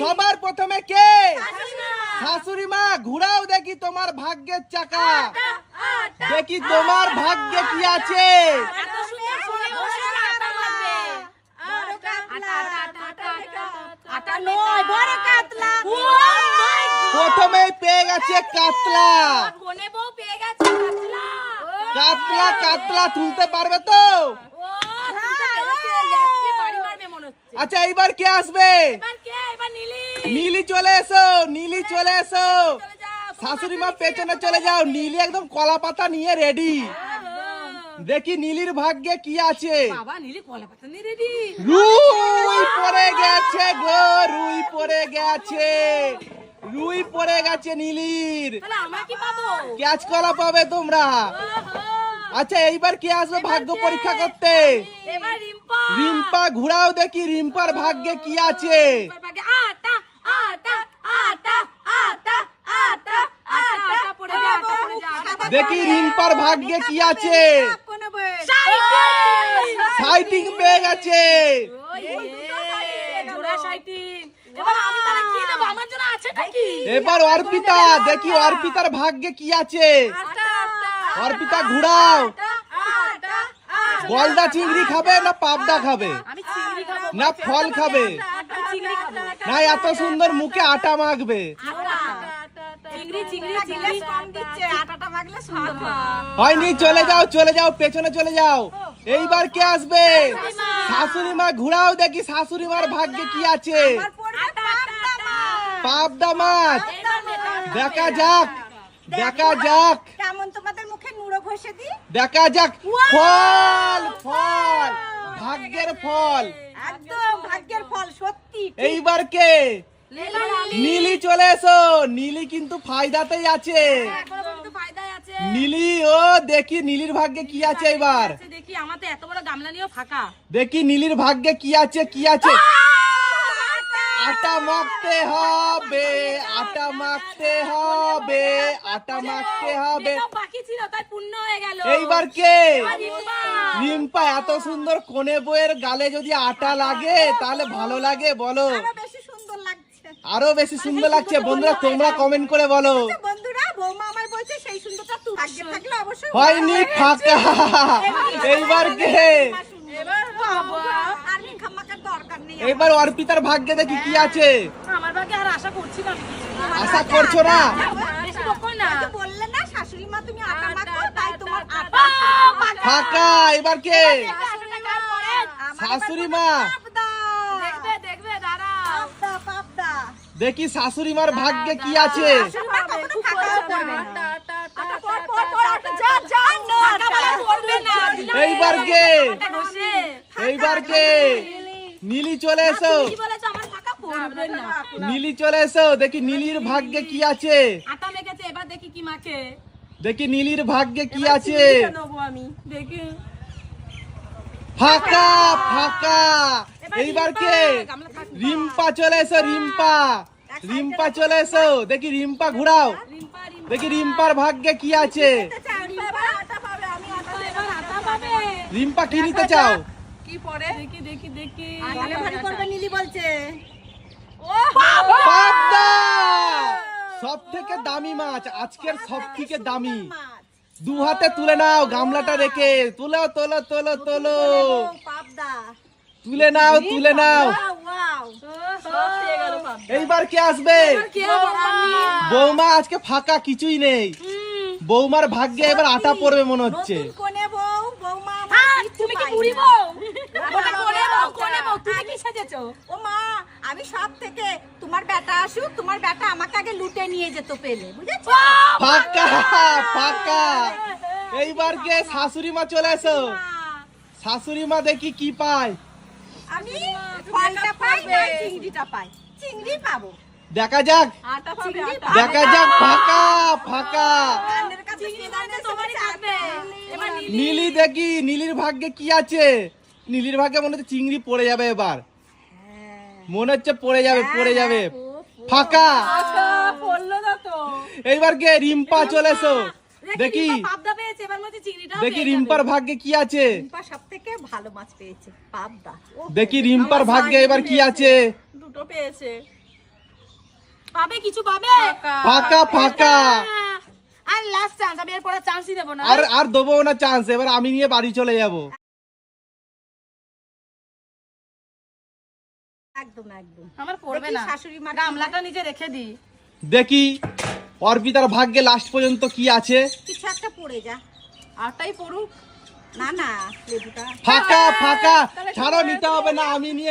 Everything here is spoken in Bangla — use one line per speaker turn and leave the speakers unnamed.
সবার প্রথমে কে? শাশুড়ি মা ঘুরাও দেখি তোমার ভাগ্যের চাকা। দেখি তোমার ভাগ্যে কি আছে। প্রথমে পেয়ে গেছে কাতলা।
কাতলা
কাতলা তুলতে পারবে তো। আচ্ছা এইবার কে আসবে?
নীলি।
চলে এসো নীলি চলে এসো। শাশুড়ি মা পেছনে চলে যাও নীলি একদম কলা পাতা নিয়ে রেডি দেখি নীলির ভাগ্যে কি আছে।
বাবা নীলি কলা পাতা নিয়ে রেডি
রুই পড়ে গেছে গো রুই পড়ে গেছে। রুই পড়ে গেছে নীলির।
তাহলে আমরা কি পাবো?
ক্যাচ কলা পাবে তোমরা। আচ্ছা এইবার কে আসবে ভাগ্য পরীক্ষা করতে?
রিম্পা।
ঘুরাও দেখি রিম্পার ভাগ্যে কি আছে? দেখি রিম্পার ভাগ্যে কি আছে? সাইটিং! পেয়ে গেছে।
এবার
অর্পিতা দেখি অর্পিতার ভাগ্যে কি আছে?
আটা,
অর্পিতা ঘুরাও। গলদা চিংড়ি খাবে না পাবদা খাবে? না ফল খাবে? না এত সুন্দর মুখে আটা মাখবে? হয়নি চলে যাও চলে যাও পেছনে চলে যাও। এইবার কে আসবে? শাশুড়ি মা ঘুরাও দেখি শাশুড়ি মার ভাগ্যে কি আছে। পাবদা মাছ। দেখা যাক দেখা যাক।
ঘষে দি
দেখা যাক। ফল ফল ভাগ্যের ফল।
একদম ভাগ্যের ফল সত্যি
এইবার কে? নীলি চলে এসো। নীলি কিন্তু ফায়দাতেই আছে। নীলি ও দেখি নীলির ভাগ্যে কি আছে এবার।
দেখি আমার তো এত বড় গামলা নিয়েও ফাঁকা।
দেখি নীলির ভাগ্যে কি আছে কি আছে। আটা মাখতে হবে আটা মাখতে হবে আটা মাখতে হবে। এইবার কে?
রিম্পা।
এত সুন্দর কোনে বইয়ের গালে যদি আটা লাগে তাহলে ভালো লাগে বলো।
আরও বেশি সুন্দর লাগছে।
বন্ধুরা তোমরা কমেন্ট করে বলো।
অবশ্যই
হয়নি ফাঁকা। এইবার কে
এবার বাবা
আর খামাকার
এইবার অর্পিতার ভাগ্যে দেখি কি আছে।
আমার ভাগে আর আশা করছি না
আশা করছ না?
বললে না শাশুড়ি মা তুমি আটা মাখো তাই তোমার
আটা,
ফাঁকা এবার কে? শাশুড়ি মা।
দেখবে দেখবে দাঁড়াও
পাবদা পাবদা
দেখি শাশুড়ি মার ভাগ্যে কি আছে। এইবার কে? এইবার কে? নীলি চলে এসো। নীলি চলে এসো দেখি নীলির ভাগ্যে কি আছে।
আটা মেখেছে এবার দেখি কি মাখে।
দেখি নীলির ভাগ্যে কি আছে।
আমি দেখি।
ফাঁকা ফাঁকা। এইবার কে? রিম্পা চলে এসো রিম্পা। রিম্পা। চলে এসো দেখি রিম্পা ঘুরাও। দেখি রিম্পার ভাগ্যে কি আছে। রিম্পা কি নিতে চাও?
কি পরে? দেখি দেখি দেখি।
গালে ভারী করবে নীলি বলছে।
পাবদা! সব থেকে দামি মাছ আজকের সব থেকে দামি। দু হাতে তুলে নাও গামলাটা রেখে। তুলো তোলো তোলো তোলো।
পাবদা।
তুলে নাও তুলে নাও। এইবার কে আসবে?
কে
বৌমা। আজকে ফাঁকা কিছুই নেই। বৌমার ভাগ্যে এবার আটা পড়বে মনে হচ্ছে।
কোনে বউ বৌমা
হ্যাঁ, তুমি কি। বুড়ি বউ ওটা কোনে বউ কোনে বউ তুমি কি সেজেছো?
ও মা আমি সব থেকে তোমার বেটা আসুক তোমার বেটা আমাকে আগে লুটে নিয়ে যেত পেলে বুঝেছ?
ফাঁকা ফাঁকা এইবার কে শাশুড়ি মা চলে এসো। শাশুড়ি মা দেখি কি পায়।
আমি ফলটা পাই না চিংড়িটা পাই। চিংড়ি পাবো।
দেখা যাক। দেখা যাক ফাঁকা ফাঁকা।
নীলি
দেখি নীলির ভাগ্যে কি আছে? নীলির ভাগ্যে মনে হচ্ছে চিংড়ি পড়ে যাবে এবার। মনে হচ্ছে পড়ে যাবে পড়ে যাবে। ফাঁকা।
তো
এইবার কে রিম্পা চলে এসো। দেখি দেখি। রিম্পার ভাগ্যে কি আছে।
রিম্পা সব থেকে ভালো মাছ পেয়েছে পাবদা। ও
দেখি রিম্পার ভাগ্যে এবার কি আছে।
দুটো পেয়েছে। পাবে কিছু পাবে?
ফাঁকা ফাঁকা
আর লাস্ট চান্স আমি এরপরে চান্সই দেবো না।
আর আর দেবো না চান্স এবার আমি নিয়ে বাড়ি চলে যাব।
একদম একদম।
আমার পড়বে
দেখি
না।
শাশুড়ি মা কি
গামলাটা নিজে রেখে দি
দেখি অর্পিতার ভাগ্যে লাস্ট পর্যন্ত কি আছে?
কিছু একটা পড়ে যা।
আরটাই পড়ুক।
না না
ফাঁকা ফাঁকা। ছাড়ো নিতে হবে না আমি নিয়ে